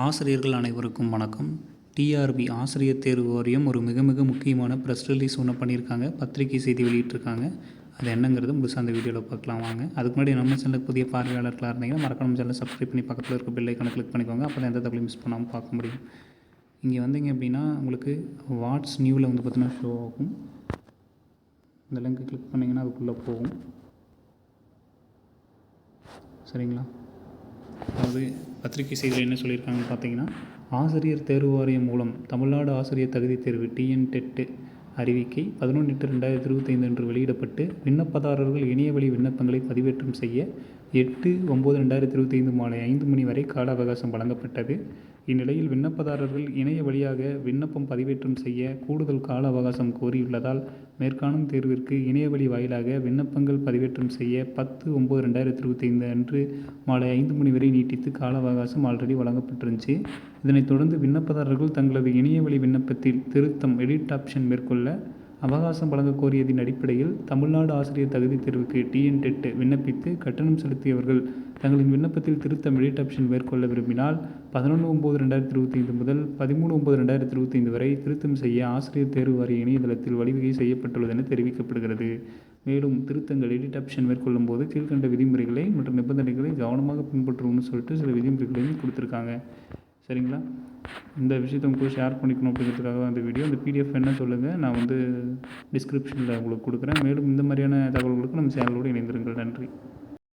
ஆசிரியர்கள் அனைவருக்கும் வணக்கம். டிஆர்பி ஆசிரியர் தேர்வு வாரியம் ஒரு மிக மிக முக்கியமான ப்ரெஸ் ரிலீஸ் ஒன்று பண்ணியிருக்காங்க. பத்திரிகை செய்தி வெளியிட்டிருக்காங்க. அது என்னங்கிறது முழுசாக அந்த வீடியோவில் பார்க்கலாம் வாங்க. அதுக்கு முன்னாடி நம்ம சேனலுக்கு புதிய பார்வையாளர்களாக இருந்தீங்கன்னா மறக்காம சேனலை சப்ஸ்கிரைப் பண்ணி பக்கத்தில் இருக்க பெல் ஐக்கானை கிளிக் பண்ணிக்கோங்க. அப்போ தான் எந்த தகவலையும் மிஸ் பண்ணாமல் பார்க்க முடியும். இங்கே வந்தீங்க அப்படின்னா உங்களுக்கு வாட்ஸ் நியூவில் வந்து பார்த்தீங்கன்னா ஷோ ஆகும். இந்த லிங்க் கிளிக் பண்ணிங்கன்னா அதுக்குள்ளே போகும். சரிங்களா? அதாவது பத்திரிகை செய்தியில் என்ன சொல்லியிருக்காங்கன்னு பார்த்தீங்கன்னா ஆசிரியர் தேர்வு வாரியம் மூலம் தமிழ்நாடு ஆசிரியர் தகுதி தேர்வு டிஎன் டெட்டு அறிவிக்கை பதினொன்று எட்டு ரெண்டாயிரத்தி இருபத்தைந்து அன்று வெளியிடப்பட்டு விண்ணப்பதாரர்கள் இணையவழி விண்ணப்பங்களை பதிவேற்றம் செய்ய எட்டு ஒம்பது ரெண்டாயிரத்தி இருபத்தி ஐந்து மாலை ஐந்து மணி வரை கால அவகாசம் வழங்கப்பட்டது. இந்நிலையில் விண்ணப்பதாரர்கள் இணைய வழியாக விண்ணப்பம் பதிவேற்றம் செய்ய கூடுதல் கால அவகாசம் கோரியுள்ளதால் மேற்காணும் தேர்விற்கு இணையவழி வாயிலாக விண்ணப்பங்கள் பதிவேற்றம் செய்ய பத்து ஒம்பது ரெண்டாயிரத்தி இருபத்தைந்து அன்று மாலை ஐந்து மணி வரை நீட்டித்து கால அவகாசம் ஆல்ரெடி வழங்கப்பட்டிருந்துச்சு. இதனைத் தொடர்ந்து விண்ணப்பதாரர்கள் தங்களது இணையவழி விண்ணப்பத்தில் திருத்தம் எடிட் ஆப்ஷன் மேற்கொள்ள அவகாசம் வழங்க கோரியதின் அடிப்படையில் தமிழ்நாடு ஆசிரியர் தகுதி தேர்வுக்கு டிஎன் டெட் விண்ணப்பித்து கட்டணம் செலுத்தியவர்கள் தங்களின் விண்ணப்பத்தில் திருத்தம் எடிட் ஆப்ஷன் மேற்கொள்ள விரும்பினால் பதினொன்று ஒம்பது ரெண்டாயிரத்தி இருபத்தைந்து முதல் பதிமூணு ஒம்பது ரெண்டாயிரத்தி இருபத்தைந்து வரை திருத்தம் செய்ய ஆசிரியர் தேர்வு வாரிய இணையதளத்தில் வழிவகை செய்யப்பட்டுள்ளது என தெரிவிக்கப்படுகிறது. மேலும் திருத்தங்கள் எடிட் ஆப்ஷன் மேற்கொள்ளும் போது கீழ்கண்ட விதிமுறைகளை மற்றும் நிபந்தனைகளை கவனமாக பின்பற்றணும்னு சொல்லிட்டு சில விதிமுறைகளையும் கொடுத்துருக்காங்க. சரிங்களா? இந்த விஷயத்தை உங்களுக்கு ஷேர் பண்ணிக்கணும் அப்படிங்கிறதுக்காக தான் இந்த வீடியோ இந்த பிடிஎஃப் என்ன சொல்லுங்கள் நான் வந்து டிஸ்கிரிப்ஷனில் உங்களுக்கு கொடுக்குறேன். மேலும் இந்த மாதிரியான தகவல்களுக்கு நம்ம சேனலோடு இணைந்திருங்கள். நன்றி.